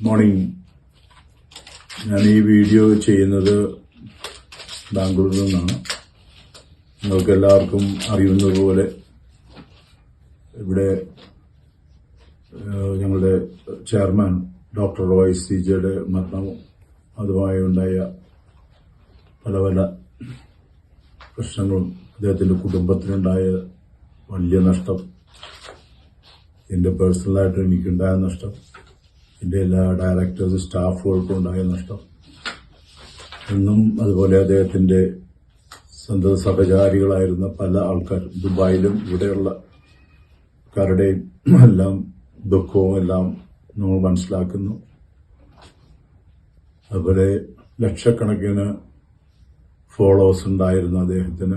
Morning ഞാൻ ഈ video ചെയ്യുന്നത് ബാംഗ്ലൂരിൽ നിന്നാണ്. നിങ്ങൾക്ക് എല്ലാവർക്കും അറിയുന്നതുപോലെ ഇവിടെ ഞങ്ങളുടെ ചെയർമാൻ ഡോക്ടർ റോയ് സിജയുടെ മരണവും അതുമായി ഉണ്ടായ പല പല പ്രശ്നങ്ങളും അദ്ദേഹത്തിന്റെ കുടുംബത്തിനുണ്ടായ വലിയ നഷ്ടം എന്റെ പേഴ്സണലായിട്ട് എനിക്കുണ്ടായ നഷ്ടം എന്റെ എല്ലാ ഡയറക്ടേഴ്സ് സ്റ്റാഫുകൾക്കും ഉണ്ടായ നഷ്ടം. എന്നും അതുപോലെ അദ്ദേഹത്തിന്റെ സ്വന്തം സഹചാരികളായിരുന്ന പല ആൾക്കാർ ദുബായിലും ഇവിടെയുള്ള ക്കാരുടെയും എല്ലാം ദുഃഖവും എല്ലാം നമ്മൾ മനസ്സിലാക്കുന്നു. അതുപോലെ ലക്ഷക്കണക്കിന് ഫോളോവേഴ്സ് ഉണ്ടായിരുന്ന അദ്ദേഹത്തിന്.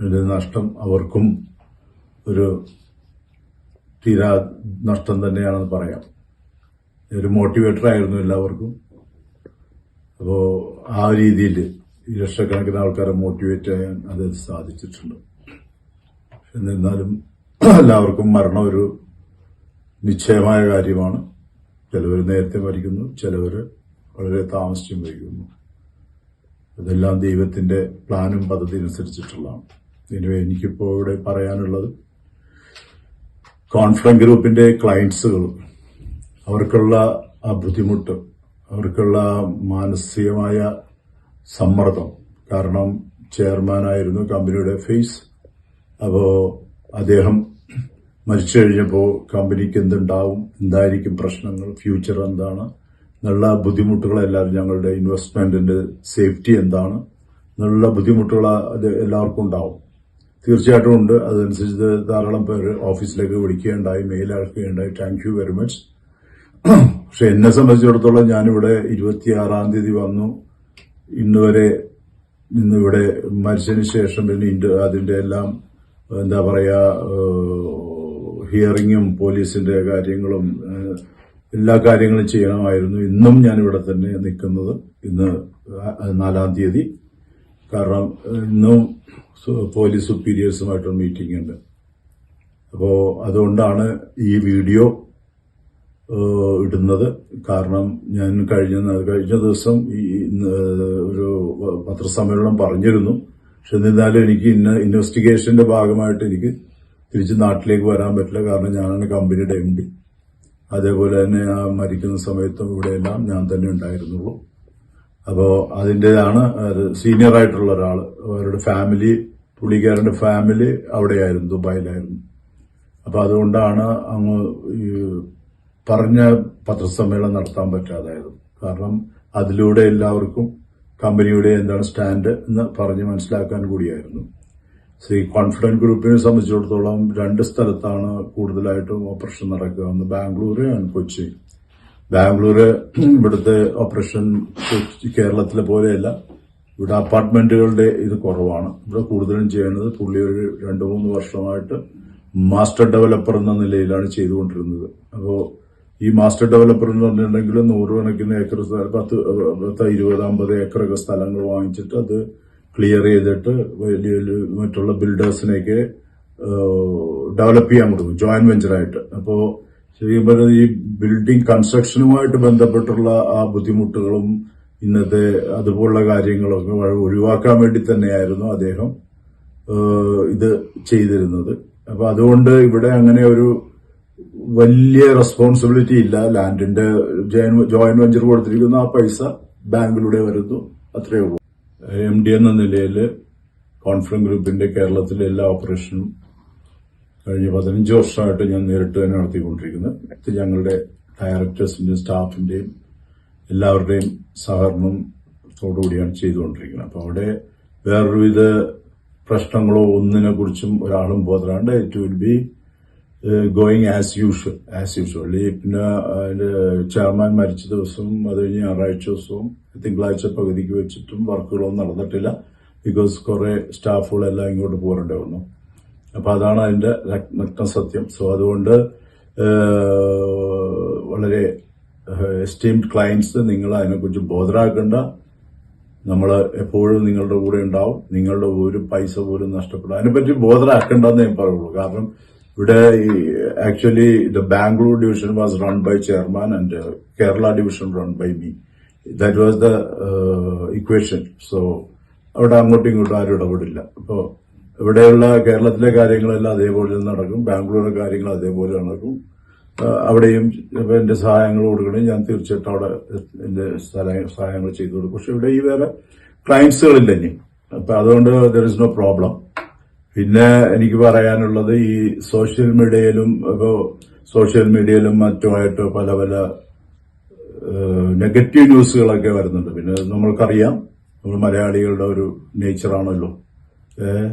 അതിന്റെ നഷ്ടം അവർക്കും ഒരു തീരാ നഷ്ടം തന്നെയാണെന്ന് പറയാം. ഒരു മോട്ടിവേറ്റർ ആയിരുന്നു എല്ലാവർക്കും. അപ്പോൾ ആ രീതിയിൽ ലക്ഷക്കണക്കിന് ആൾക്കാരെ മോട്ടിവേറ്റ് ചെയ്യാൻ അത് സാധിച്ചിട്ടുണ്ട്. എന്നിരുന്നാലും എല്ലാവർക്കും മരണം ഒരു നിശ്ചയമായ കാര്യമാണ്. ചിലവർ നേരത്തെ മരിക്കുന്നു ചിലവർ വളരെ താമസിച്ചും മരിക്കുന്നു. ഇതെല്ലാം ദൈവത്തിന്റെ പ്ലാനും പദ്ധതി അനുസരിച്ചിട്ടുള്ളതാണ്. ഇതിന് എനിക്കിപ്പോൾ ഇവിടെ പറയാനുള്ളത് കോൺഫറൻസ് ഗ്രൂപ്പിന്റെ ക്ലയൻസുകൾ അവർക്കുള്ള ആ ബുദ്ധിമുട്ട് അവർക്കുള്ള മാനസികമായ സമ്മർദ്ദം. കാരണം ചെയർമാനായിരുന്നു കമ്പനിയുടെ ഫേസ്. അപ്പോൾ അദ്ദേഹം മരിച്ചു കഴിഞ്ഞപ്പോൾ കമ്പനിക്ക് എന്തുണ്ടാവും എന്തായിരിക്കും പ്രശ്നങ്ങൾ ഫ്യൂച്ചർ എന്താണ് നല്ല ബുദ്ധിമുട്ടുകളെല്ലാം ഞങ്ങളുടെ ഇൻവെസ്റ്റ്മെന്റിന്റെ സേഫ്റ്റി എന്താണ് നല്ല ബുദ്ധിമുട്ടുകൾ അത് എല്ലാവർക്കും ഉണ്ടാവും. തീർച്ചയായിട്ടും ഉണ്ട്. അതനുസരിച്ച് ധാരാളം പേര് ഓഫീസിലേക്ക് വിളിക്കുകയുണ്ടായി mail അയക്കുകയുണ്ടായി. Thank you very much. പക്ഷെ എന്നെ സംബന്ധിച്ചിടത്തോളം ഞാനിവിടെ ഇരുപത്തിയാറാം തീയതി വന്നു. ഇന്ന് വരെ ഇന്ന് ഇവിടെ മരിച്ചതിന് ശേഷം പിന്നെ അതിന്റെ എല്ലാം എന്താ പറയാ ഹിയറിങ്ങും പോലീസിന്റെ കാര്യങ്ങളും എല്ലാ കാര്യങ്ങളും ചെയ്യണമായിരുന്നു. ഇന്നും ഞാൻ ഇവിടെ തന്നെ നിൽക്കുന്നത് ഇന്ന് നാലാം തീയതി. കാരണം ഇന്നും പോലീസ് സുപ്പീരിയേഴ്സുമായിട്ടൊരു മീറ്റിംഗ് ഉണ്ട്. അപ്പോൾ അതുകൊണ്ടാണ് ഈ വീഡിയോ ഇടുന്നത്. കാരണം ഞാൻ കഴിഞ്ഞ കഴിഞ്ഞ ദിവസം ഈ ഒരു പത്രസമ്മേളനം പറഞ്ഞിരുന്നു. പക്ഷെ എന്നിരുന്നാലും എനിക്ക് ഇന്ന ഇൻവെസ്റ്റിഗേഷന്റെ ഭാഗമായിട്ട് എനിക്ക് തിരിച്ച് നാട്ടിലേക്ക് വരാൻ പറ്റില്ല. കാരണം ഞാനാണ് കമ്പനിയുടെ എം ഡി. അതേപോലെ തന്നെ ആ മരിക്കുന്ന സമയത്തും ഇവിടെയെല്ലാം ഞാൻ തന്നെ ഉണ്ടായിരുന്നുള്ളൂ. അപ്പോൾ അതിന്റെതാണ് സീനിയർ ആയിട്ടുള്ള ഒരാൾ. അവരുടെ ഫാമിലി പുള്ളിക്കാരന്റെ ഫാമിലി അവിടെയായിരുന്നു ദുബായിലായിരുന്നു. അപ്പോൾ അതുകൊണ്ടാണ് അങ്ങ് പറഞ്ഞ പത്രസമ്മേളനം നടത്താൻ പറ്റാതായിരുന്നു. കാരണം അതിലൂടെ എല്ലാവർക്കും കമ്പനിയുടെ എന്താണ് സ്റ്റാൻഡ് എന്ന് പറഞ്ഞ് മനസ്സിലാക്കാൻ കൂടിയായിരുന്നു. ശ്രീ കോൺഫിഡൻസ് ഗ്രൂപ്പിനെ സംബന്ധിച്ചിടത്തോളം രണ്ട് സ്ഥലത്താണ് കൂടുതലായിട്ടും ഓപ്പറേഷൻ നടക്കുക. ഒന്ന് ബാംഗ്ലൂർ ആൻഡ് കൊച്ചി. ബാംഗ്ലൂർ ഇവിടുത്തെ ഓപ്പറേഷൻ കേരളത്തിലെ പോലെയല്ല. ഇവിടെ അപ്പാർട്ട്മെന്റുകളുടെ ഇത് കുറവാണ്. ഇവിടെ കൂടുതലും ചെയ്യുന്നത് പുള്ളി ഒരു രണ്ടു മൂന്ന് വർഷമായിട്ട് മാസ്റ്റർ ഡെവലപ്പർ എന്ന നിലയിലാണ് ചെയ്തുകൊണ്ടിരുന്നത്. അപ്പോ ഈ മാസ്റ്റർ ഡെവലപ്പർ എന്ന് പറഞ്ഞിട്ടുണ്ടെങ്കിൽ നൂറുകണക്കിന് ഏക്കർ പത്ത് പത്ത് ഇരുപത് അമ്പത് ഏക്കറൊക്കെ സ്ഥലങ്ങൾ വാങ്ങിച്ചിട്ട് അത് ക്ലിയർ ചെയ്തിട്ട് വലിയ മറ്റുള്ള ബിൽഡേഴ്സിനെയൊക്കെ ഡെവലപ്പ് ചെയ്യാൻ കൊടുക്കും ജോയിന്റ് വെഞ്ചറായിട്ട് അപ്പോൾ ശരിക്കും പറഞ്ഞാൽ ഈ ബിൽഡിംഗ് കൺസ്ട്രക്ഷനുമായിട്ട് ബന്ധപ്പെട്ടുള്ള ആ ബുദ്ധിമുട്ടുകളും ഇന്നത്തെ അതുപോലുള്ള കാര്യങ്ങളൊക്കെ ഒഴിവാക്കാൻ വേണ്ടി തന്നെയായിരുന്നു അദ്ദേഹം ഇത് ചെയ്തിരുന്നത്. അപ്പോൾ അതുകൊണ്ട് ഇവിടെ അങ്ങനെ ഒരു വലിയ റെസ്പോൺസിബിലിറ്റി ഇല്ല. ലാൻഡിന്റെ ജോയിന്റ് വെഞ്ചർ കൊടുത്തിരിക്കുന്ന ആ പൈസ ബാങ്കിലൂടെ വരുന്നു. അത്രയേ ഉള്ളൂ. എം ഡി എന്ന നിലയിൽ കോൺഫിഡൻ ഗ്രൂപ്പിന്റെ കേരളത്തിലെ എല്ലാ ഓപ്പറേഷനും കഴിഞ്ഞ പതിനഞ്ച് വർഷമായിട്ട് ഞാൻ നേരിട്ട് തന്നെ നടത്തിക്കൊണ്ടിരിക്കുന്നത് ഞങ്ങളുടെ ഡയറക്ടേഴ്സിന്റെയും സ്റ്റാഫിന്റെയും എല്ലാവരുടെയും സഹകരണത്തോടുകൂടിയാണ് ചെയ്തുകൊണ്ടിരിക്കുന്നത്. അപ്പോൾ അവിടെ വേറൊരുവിധ പ്രശ്നങ്ങളോ ഒന്നിനെ കുറിച്ചും ഒരാളും ബോധരാണ്ട് it will be going as usual as usual ഈ പിന്നെ അതിന്റെ ചെയർമാൻ മരിച്ച ദിവസവും അത് കഴിഞ്ഞ് ഞായറാഴ്ച ദിവസവും തിങ്കളാഴ്ച പകുതിക്ക് വെച്ചിട്ടും വർക്കുകളൊന്നും നടന്നിട്ടില്ല. ബിക്കോസ് കുറെ സ്റ്റാഫുകളെല്ലാം ഇങ്ങോട്ട് പോരേണ്ടി വന്നു അപ്പൊ അതാണ് അതിന്റെ നഗ്നസത്യം സോ അതുകൊണ്ട് വളരെ എസ്റ്റീംഡ് ക്ലയൻസ് നിങ്ങൾ അതിനെക്കുറിച്ച് ബോധരാക്കേണ്ട. നമ്മൾ എപ്പോഴും നിങ്ങളുടെ കൂടെ ഉണ്ടാവും. നിങ്ങളുടെ ഒരു പൈസ പോലും നഷ്ടപ്പെടും അതിനെപ്പറ്റി ബോധരാക്കേണ്ടെന്ന് ഞാൻ പറയുള്ളൂ. കാരണം ഇവിടെ ഈ actually the Bangalore division was run by chairman and Kerala division run by me that was the equation so അവിടെ അങ്ങോട്ടും ഇങ്ങോട്ടും ആരും ഇടപെടില്ല. അപ്പോ ഇവിടെയുള്ള കേരളത്തിലെ കാര്യങ്ങളെല്ലാം അതേപോലെ നടക്കും. ബാംഗ്ലൂരിലെ കാര്യങ്ങൾ അതേപോലെ നടക്കും. അവിടെയും എന്റെ സഹായങ്ങൾ കൊടുക്കണേ ഞാൻ തീർച്ചയായിട്ടും അവിടെ എന്റെ സഹായങ്ങൾ ചെയ്തു കൊടുക്കും. പക്ഷെ ഇവിടെ ഈ വേറെ ക്ലയൻസുകളില്ല ഇനി. അപ്പൊ അതുകൊണ്ട് ദർ ഇസ് നോ പ്രോബ്ലം പിന്നെ എനിക്ക് പറയാനുള്ളത് ഈ സോഷ്യൽ മീഡിയയിലും ഇപ്പോ സോഷ്യൽ മീഡിയയിലും മറ്റുമായിട്ട് പല പല നെഗറ്റീവ് ന്യൂസുകളൊക്കെ വരുന്നുണ്ട്. പിന്നെ നമ്മൾക്കറിയാം. നമ്മൾ മലയാളികളുടെ ഒരു നേച്ചറാണല്ലോ ഏഹ്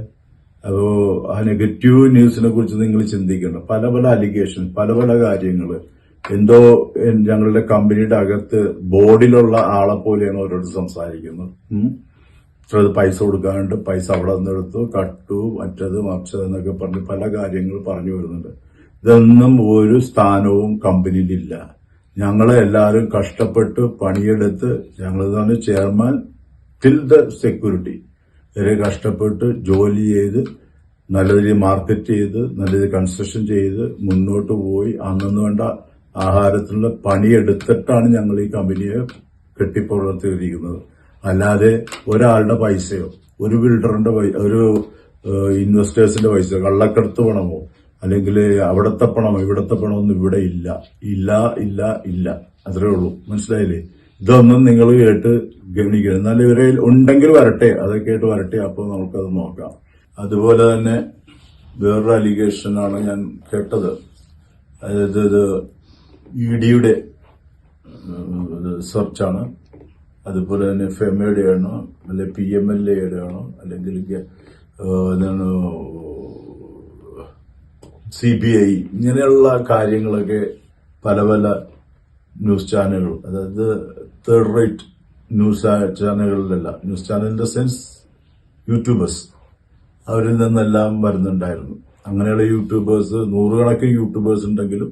അപ്പോ ആ നെഗറ്റീവ് ന്യൂസിനെ കുറിച്ച് നിങ്ങൾ ചിന്തിക്കണം പല പല അലിഗേഷൻ പല പല കാര്യങ്ങൾ എന്തോ ഞങ്ങളുടെ കമ്പനിയുടെ അകത്ത് ബോർഡിലുള്ള ആളെ പോലെയാണ് അവരോട് സംസാരിക്കുന്നത്. ഇത് പൈസ കൊടുക്കാണ്ട് പൈസ അവിടെ നിന്ന് എടുത്തു കട്ടു മറ്റത് മറിച്ചത് എന്നൊക്കെ പറഞ്ഞ് പല കാര്യങ്ങൾ പറഞ്ഞു വരുന്നുണ്ട്. ഇതൊന്നും ഒരു സ്ഥാനവും കമ്പനിയിലില്ല ഞങ്ങളെ എല്ലാവരും കഷ്ടപ്പെട്ട് പണിയെടുത്ത് ഞങ്ങളിതാണ് ചെയർമാൻ ടിൽ ദ സെക്യൂരിറ്റി വരെ കഷ്ടപ്പെട്ട് ജോലി ചെയ്ത് നല്ല രീതിയിൽ മാർക്കറ്റ് ചെയ്ത് നല്ല രീതിയിൽ കൺസ്ട്രക്ഷൻ ചെയ്ത് മുന്നോട്ട് പോയി. അന്നു വേണ്ട ആഹാരത്തിനുള്ള പണിയെടുത്തിട്ടാണ് ഞങ്ങൾ ഈ കമ്പനിയെ കെട്ടിപ്പുറത്തിരിക്കുന്നത്. അല്ലാതെ ഒരാളുടെ പൈസയോ ഒരു ബിൽഡറിന്റെ ഒരു ഇൻവെസ്റ്റേഴ്സിന്റെ പൈസ കള്ളക്കടത്ത് പണമോ അല്ലെങ്കിൽ അവിടത്തെ പണമോ ഇവിടത്തെ പണമൊന്നും ഇവിടെ ഇല്ല. ഇല്ല ഇല്ല ഇല്ല. അത്രേ ഉള്ളൂ. മനസ്സിലായില്ലേ? ഇതൊന്നും നിങ്ങൾ കേട്ട് ഗവനിക്കണം എന്നാൽ ഇവരെ ഉണ്ടെങ്കിൽ വരട്ടെ. അതൊക്കെ കേട്ട് വരട്ടെ. അപ്പോൾ നമുക്കത് നോക്കാം. അതുപോലെ തന്നെ വേറൊരു അലിഗേഷനാണ് ഞാൻ കേട്ടത്. അതായത് ഇത് ഇ ഡിയുടെ സെർച്ചാണ് അതുപോലെ തന്നെ ഫെമയുടെ ആണോ അല്ലെ പി എം എൽ എയുടെ ആണോ അല്ലെങ്കിൽ എന്താണ് സി ബി ഐ ഇങ്ങനെയുള്ള കാര്യങ്ങളൊക്കെ പല പല ന്യൂസ് ചാനലുകൾ അതായത് തേർഡ് റേറ്റ് ന്യൂസ് ചാനലുകളിലല്ല ന്യൂസ് ദ സെൻസ് യൂട്യൂബേഴ്സ് അവരിൽ നിന്നെല്ലാം വരുന്നുണ്ടായിരുന്നു. അങ്ങനെയുള്ള യൂട്യൂബേഴ്സ് നൂറുകണക്കിന് യൂട്യൂബേഴ്സ് ഉണ്ടെങ്കിലും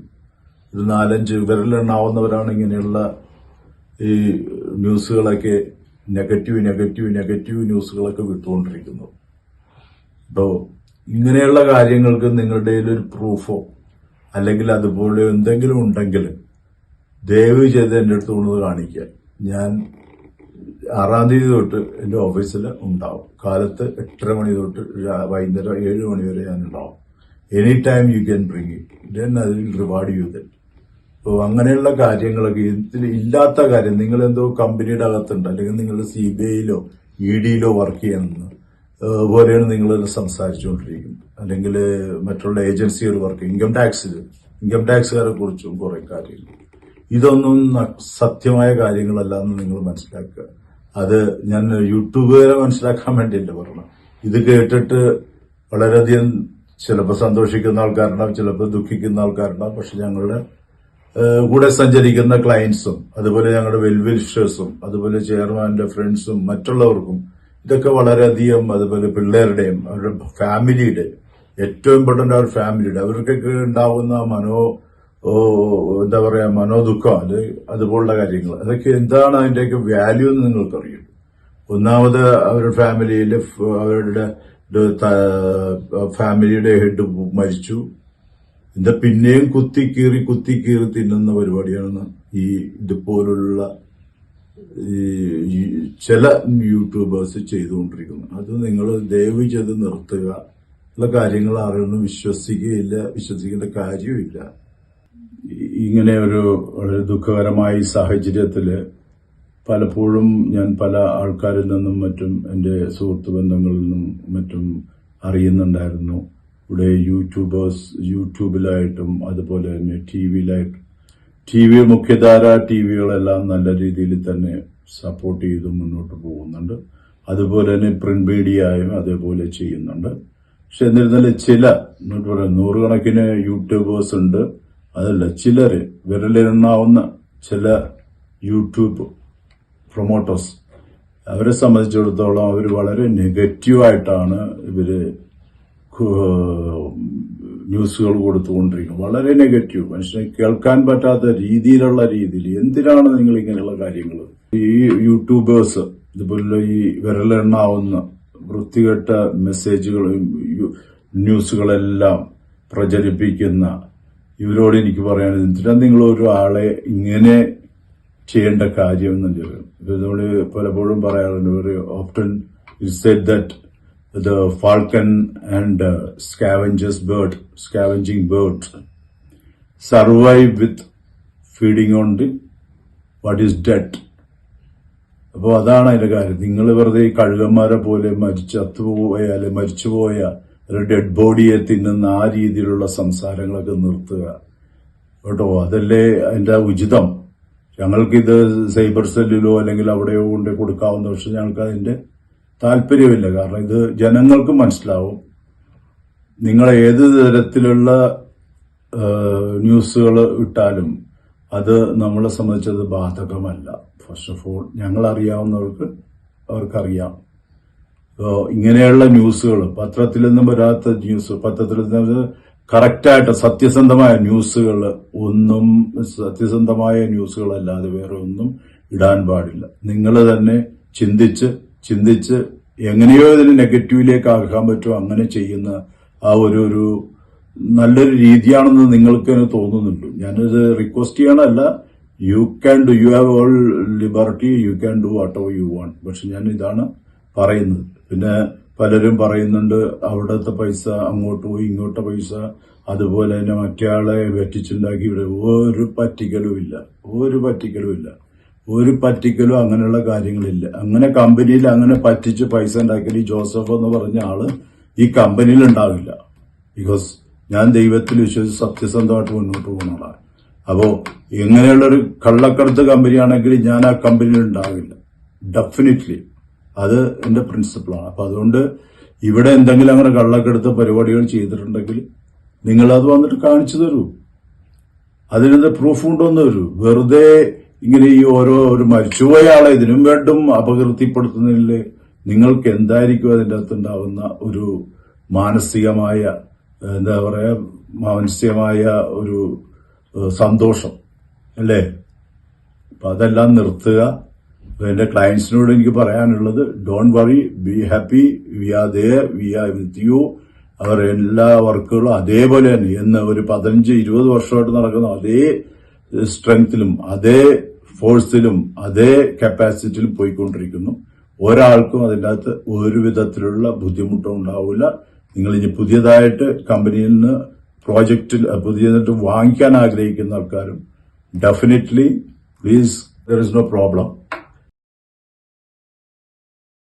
ഒരു നാലഞ്ച് വിരലെണ്ണാവുന്നവരാണ് ഇങ്ങനെയുള്ള ഈ ന്യൂസുകളൊക്കെ നെഗറ്റീവ് നെഗറ്റീവ് നെഗറ്റീവ് ന്യൂസുകളൊക്കെ വിട്ടുകൊണ്ടിരിക്കുന്നു. അപ്പോ ഇങ്ങനെയുള്ള കാര്യങ്ങൾക്ക് നിങ്ങളുടെ ഒരു പ്രൂഫോ അല്ലെങ്കിൽ അതുപോലെ എന്തെങ്കിലും ഉണ്ടെങ്കിൽ ദയവ് ചെയ്ത് എന്റെ അടുത്ത് കൊണ്ടത് കാണിക്കുക. ഞാൻ ആറാം തീയതി തൊട്ട് എന്റെ ഓഫീസിൽ ഉണ്ടാവും. കാലത്ത് എട്ടര മണി തൊട്ട് വൈകുന്നേരം ഏഴ് മണി വരെ ഞാൻ ഉണ്ടാവും. Any time you can bring it then I will reward you അപ്പോൾ അങ്ങനെയുള്ള കാര്യങ്ങളൊക്കെ ഇതിൽ ഇല്ലാത്ത കാര്യം നിങ്ങൾ എന്തോ കമ്പനിയുടെ അകത്തുണ്ട് അല്ലെങ്കിൽ നിങ്ങൾ സി ബി ഐയിലോ ഇ ഡിയിലോ വർക്ക് ചെയ്യണമെന്ന് പോലെയാണ് നിങ്ങൾ സംസാരിച്ചുകൊണ്ടിരിക്കുന്നത്. അല്ലെങ്കിൽ മറ്റുള്ള ഏജൻസികൾ വർക്ക് ഇൻകം ടാക്സിൽ ഇൻകം ടാക്സുകാരെ കുറിച്ചും കുറെ കാര്യങ്ങൾ. ഇതൊന്നും സത്യമായ കാര്യങ്ങളല്ല എന്ന് നിങ്ങൾ മനസ്സിലാക്കുക. അത് ഞാൻ യൂട്യൂബുകാരെ മനസ്സിലാക്കാൻ വേണ്ടിയല്ല പറഞ്ഞു ഇത് കേട്ടിട്ട് വളരെയധികം ചിലപ്പോൾ സന്തോഷിക്കുന്ന ആൾക്കാരുണ്ടാവും ചിലപ്പോൾ ദുഃഖിക്കുന്ന ആൾക്കാരുണ്ടാവും. പക്ഷെ ഞങ്ങളുടെ കൂടെ സഞ്ചരിക്കുന്ന ക്ലയൻസും അതുപോലെ ഞങ്ങളുടെ വെൽവിഷേഴ്സും അതുപോലെ ചെയർമാന്റെ ഫ്രണ്ട്സും മറ്റുള്ളവർക്കും ഇതൊക്കെ വളരെയധികം അതുപോലെ പിള്ളേരുടെയും അവരുടെ ഫാമിലിയുടെ ഏറ്റവും ഇമ്പോർട്ടന്റ് അവർ ഫാമിലിയുടെ അവർക്കൊക്കെ ഉണ്ടാവുന്ന മനോ എന്താ പറയാ മനോദുഃഖം അത് അതുപോലുള്ള കാര്യങ്ങൾ. അതൊക്കെ എന്താണ് അതിന്റെയൊക്കെ വാല്യൂ എന്ന് നിങ്ങൾക്കറിയും? ഒന്നാമത് അവരുടെ ഫാമിലിയിൽ അവരുടെ ഫാമിലിയുടെ ഹെഡ് മരിച്ചു. എന്താ പിന്നെയും കുത്തി കീറി കുത്തി കീറി തിന്നുന്ന പരിപാടിയാണ് ഈ ഇതുപോലുള്ള ഈ ചില യൂട്യൂബേഴ്സ് ചെയ്തുകൊണ്ടിരിക്കുന്നത് അത് നിങ്ങൾ ദയവ് ചെയ്ത് നിർത്തുക. ഉള്ള കാര്യങ്ങൾ ആരൊന്നും വിശ്വസിക്കുകയില്ല വിശ്വസിക്കേണ്ട കാര്യവുമില്ല. ഇങ്ങനെ ഒരു വളരെ ദുഃഖകരമായ സാഹചര്യത്തിൽ പലപ്പോഴും ഞാൻ പല ആൾക്കാരിൽ നിന്നും മറ്റും എന്റെ സുഹൃത്ത് ബന്ധങ്ങളിൽ നിന്നും മറ്റും അറിയുന്നുണ്ടായിരുന്നു. ഇവിടെ യൂട്യൂബേഴ്സ് യൂട്യൂബിലായിട്ടും അതുപോലെ തന്നെ ടി വിയിലായിട്ടും ടി വി മുഖ്യധാര ടി വികളെല്ലാം നല്ല രീതിയിൽ തന്നെ സപ്പോർട്ട് ചെയ്ത് മുന്നോട്ട് പോകുന്നുണ്ട്. അതുപോലെ തന്നെ പ്രിന്റ് മീഡിയയും അതേപോലെ ചെയ്യുന്നുണ്ട്. പക്ഷെ എന്നിരുന്നാലും ചില നൂറുകണക്കിന് യൂട്യൂബേഴ്സ് ഉണ്ട്. അതല്ല ചിലർ വിരലിലെണ്ണാവുന്ന ചില യൂട്യൂബ് പ്രൊമോട്ടേഴ്സ് അവരെ സംബന്ധിച്ചിടത്തോളം അവർ വളരെ നെഗറ്റീവായിട്ടാണ് ഇവർ കു- ന്യൂസുകൾ കൊടുത്തുകൊണ്ടിരിക്കും വളരെ നെഗറ്റീവ്. മനുഷ്യനെ കേൾക്കാൻ പറ്റാത്ത രീതിയിലുള്ള രീതിയിൽ എന്തിനാണ് നിങ്ങൾ ഇങ്ങനെയുള്ള കാര്യങ്ങൾ? ഈ യൂട്യൂബേഴ്സ് ഇതുപോലെ ഈ വിരലെണ്ണാവുന്ന വൃത്തികെട്ട മെസ്സേജുകളും ന്യൂസുകളെല്ലാം പ്രചരിപ്പിക്കുന്ന ഇവരോട് എനിക്ക് പറയാനുള്ളത് എന്തിനാ നിങ്ങൾ ഒരു ആളെ ഇങ്ങനെ ചെയ്യേണ്ട കാര്യം എന്നുള്ളത്? ഇതുകൊണ്ട് പലപ്പോഴും പറയാറുണ്ട് often you said that the and uh, scavengers bird, scavenging bird survive with feeding on the what is dead അപ്പോൾ അതാണ് അതിന്റെ കാര്യം. നിങ്ങൾ വെറുതെ ഈ കഴുകന്മാരെ പോലെ മരിച്ച് അത്തുപോയ അല്ലെ മരിച്ചുപോയ ഒരു ഡെഡ് ബോഡിയെ തിന്നുന്ന ആ രീതിയിലുള്ള സംസാരങ്ങളൊക്കെ നിർത്തുക. കേട്ടോ അതല്ലേ അതിന്റെ ഉചിതം. ഞങ്ങൾക്കിത് സൈബർ സെല്ലിലോ അല്ലെങ്കിൽ അവിടെയോ കൊണ്ട് കൊടുക്കാവുന്ന പക്ഷെ ഞങ്ങൾക്ക് അതിന്റെ താല്പര്യമില്ല. കാരണം ഇത് ജനങ്ങൾക്ക് മനസ്സിലാവും. നിങ്ങൾ ഏത് തരത്തിലുള്ള ന്യൂസുകൾ ഇട്ടാലും അത് നമ്മളെ സംബന്ധിച്ചത് ബാധകമല്ല. ഫസ്റ്റ് ഓഫ് ഓൾ ഞങ്ങൾ അറിയാവുന്നവർക്ക് അവർക്കറിയാം ഇങ്ങനെയുള്ള ന്യൂസുകൾ പത്രത്തിൽ നിന്നും വരാത്ത ന്യൂസ് പത്രത്തിൽ നിന്ന് കറക്റ്റായിട്ട് സത്യസന്ധമായ ന്യൂസുകൾ ഒന്നും സത്യസന്ധമായ ന്യൂസുകളല്ലാതെ വേറെ ഒന്നും ഇടാൻ പാടില്ല. നിങ്ങൾ തന്നെ ചിന്തിച്ച് ചിന്തിച്ച് എങ്ങനെയോ ഇതിന് നെഗറ്റീവിലേക്ക് ആക്കാൻ പറ്റുമോ അങ്ങനെ ചെയ്യുന്ന ആ ഒരു ഒരു നല്ലൊരു രീതിയാണെന്ന് നിങ്ങൾക്ക് തന്നെ തോന്നുന്നുണ്ട്. ഞാനിത് request ചെയ്യണമല്ല you can do you have all liberty you can do whatever you want പക്ഷെ ഞാൻ ഇതാണ് പറയുന്നത്. പിന്നെ പലരും പറയുന്നുണ്ട് അവിടുത്തെ പൈസ അങ്ങോട്ട് പോയി ഇങ്ങോട്ട് പൈസ അതുപോലെ തന്നെ മറ്റേ ആളെ വെറ്റിച്ചുണ്ടാക്കി ഇവിടെ ഒരു പറ്റിക്കലും ഇല്ല. ഒരു പറ്റിക്കലും ഇല്ല. ഒരു പറ്റിക്കലും അങ്ങനെയുള്ള കാര്യങ്ങളില്ല. അങ്ങനെ കമ്പനിയിൽ അങ്ങനെ പറ്റിച്ച് പൈസ ഉണ്ടാക്കിയാൽ ഈ ജോസഫ് എന്ന് പറഞ്ഞ ആൾ ഈ കമ്പനിയിൽ ഉണ്ടാവില്ല. ബിക്കോസ് ഞാൻ ദൈവത്തിൽ വിശ്വസിച്ച് സത്യസന്ധമായിട്ട് മുന്നോട്ട് പോകുന്ന ആളാണ്. അപ്പോ ഇങ്ങനെയുള്ളൊരു കള്ളക്കടത്ത് കമ്പനിയാണെങ്കിൽ ഞാൻ ആ കമ്പനിയിൽ ഉണ്ടാവില്ല. ഡെഫിനറ്റ്ലി അത് എന്റെ പ്രിൻസിപ്പിളാണ് അപ്പൊ അതുകൊണ്ട് ഇവിടെ എന്തെങ്കിലും അങ്ങനെ കള്ളക്കടത്ത് പരിപാടികൾ ചെയ്തിട്ടുണ്ടെങ്കിൽ നിങ്ങൾ അത് വന്നിട്ട് കാണിച്ചു തരൂ. അതിനെന്താ പ്രൂഫ് ഉണ്ടോന്ന് തരൂ. വെറുതെ ഇങ്ങനെ ഈ ഓരോ ഒരു മരിച്ചുപോയ ആളെ ഇതിനും വേണ്ടും അപകീർത്തിപ്പെടുത്തുന്നതിൽ നിങ്ങൾക്ക് എന്തായിരിക്കും അതിന്റെ അകത്തുണ്ടാവുന്ന ഒരു മാനസികമായ എന്താ പറയാ മാനസികമായ ഒരു സന്തോഷം അല്ലേ? അപ്പൊ അതെല്ലാം നിർത്തുക. എന്റെ ക്ലയൻസിനോട് എനിക്ക് പറയാനുള്ളത് don't worry be happy we are there we are with you അവർ എല്ലാ വർക്കുകളും അതേപോലെ തന്നെ എന്ന് ഒരു പതിനഞ്ച് ഇരുപത് വർഷമായിട്ട് നടക്കുന്ന അതേ സ്ട്രെങ്ത്തിലും അതേ ഫോഴ്സിലും അതേ കപ്പാസിറ്റിയിലും പോയിക്കൊണ്ടിരിക്കുന്നു. ഒരാൾക്കും അതിന്റെ അകത്ത് ഒരു വിധത്തിലുള്ള ബുദ്ധിമുട്ടും ഉണ്ടാവില്ല. നിങ്ങൾ ഇനി പുതിയതായിട്ട് കമ്പനിയിൽ നിന്ന് പ്രോജക്റ്റിൽ പുതിയതായിട്ട് വാങ്ങിക്കാൻ ആഗ്രഹിക്കുന്ന ആൾക്കാരും definitely please there is no problem